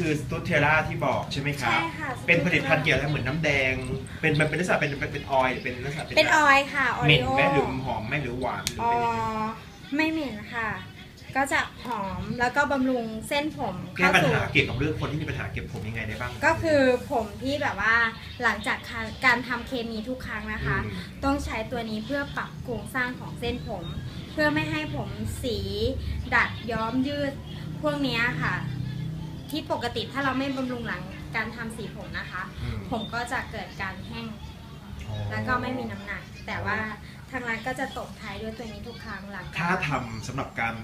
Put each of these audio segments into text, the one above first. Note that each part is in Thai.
คือสตูเทราที่บอกใช่ไหมครับ ใช่ค่ะ เป็นผลิตภัณฑ์เกี่ยวกับเหมือนน้ำแดง เป็นมันเป็นลักษณะเป็นเป็นเป็นออยล์เป็นลักษณะเป็นออยล์ค่ะออเหม็รินโอไหมหรือหอมไหมหรือหวานหรืออ๋อเป็นยังไงไม่เหม็นค่ะ ก็จะหอมแล้วก็บำรุงเส้นผมแก้เข้าปัญสู่ หาเกี่ยวกับเรื่องคนที่มีปัญหาเก็บผมยังไงได้บ้าง ก็คือผมที่แบบว่าหลังจากการทำเคมีทุกครั้งนะคะ อืม ต้องใช้ตัวนี้เพื่อปรับโครงสร้างของเส้นผม เพื่อไม่ให้ผมสี ดัดย้อมยืดพวกเนี้ยค่ะ ที่ปกติถ้าเราไม่บำรุงหลังการทำสีผมนะคะ อืม ผมก็จะเกิดการแห้ง อ๋อแล้วก็ไม่มีน้ำหนัก แต่ว่าทางร้านก็จะตบท้ายด้วยตัวนี้ทุกครั้งหลังค่าการทำสำหรับการ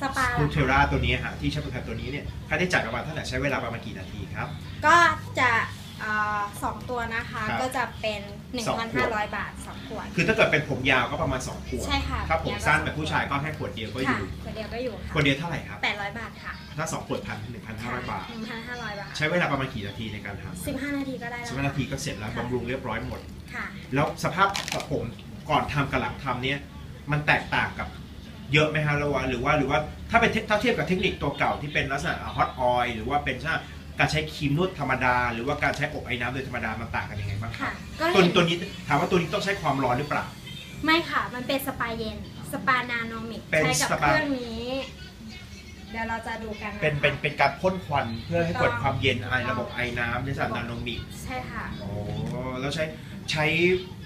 สปาสตูเทราตัวนี้ฮะที่ใช้บริการตัวนี้เนี่ยค่าใช้จ่ายประมาณเท่าไหร่ใช้เวลาประมาณกี่นาทีครับ ก็จะเอ่อสองตัวนะคะครับก็จะเป็น สองขวด 1,500 บาทสองขวด คือถ้าเกิดเป็นผมยาวก็ประมาณ2ขวดใช่ค่ะถ้าผมยาวก็สั้นสองแบบผู้ชายก็แค่ขวดเดียวก็อค่ะยู่ขวดเดียวก็อยู่ค่ะ ขวดเดียวเท่าไหร่ครับ 800 บาทค่ะ ถ้าสองขวดพันหนึ่งพันห้าร้อยบาท หนึ่งพันห้าร้อยบาทใช้เวลาประมาณกี่นาทีในการทำสิบห้านาทีก็ได้สิแล้บวนาทีก็เสร็จแล้วค่ะบำรุงเรียบร้อยหมด ค่ะ แล้วสภาพกับผมก่อนทำกับหลังทำเนี่ยมันแตกต่างกับเยอะไหมฮะระหว่างหรือว่าหรือว่าถ้าเป็นเทถ้าเทียบกับเทคนิคตัวเก่าที่เป็นลักษณะฮอตออยหรือว่าเป็นการใช้ครีมนวดธรรมดา หรือว่าการใช้อบไอ้น้ำโดยธรรมดามันต่างกันยังไงบ้างครัค่ะบก็ตัวเห็นตัวนี้ถามว่าตัวนี้ต้องใช้ความร้อนหรือเปล่า ไม่ค่ะ มันเป็นสปาเย็น สปานาโนมิกเป็นใช้กับสปา เครื่องนี้เดี๋ยวเราจะดูกันนะคะเป็นเป็นเป็นการพ่นควันเพื่อให้เกิดความเย็นไอระบบไอน้ำในสารนาโนมิกใช่ค่ะ โอ้แล้วใช้ใช้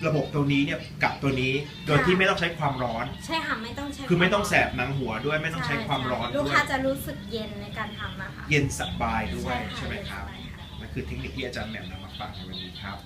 ระบบตัวนี้เนี่ยกับตัวนี้โดยค่ะที่ไม่ต้องใช้ความร้อน ใช่ค่ะไม่ต้องใช้คือไม่ต้องวาแสบหนังหัวด้วยไม่ต้องใช้ความร้อนลูกด้วยค้าจะรู้สึกเย็นในการทำนะคะเย็นสบายด้วยะใช่ไหมครับเย็นสบายค่ะนั่นคือเทคนิคที่อาจารย์แหม่มนำมาฝากในวันนี้ครับ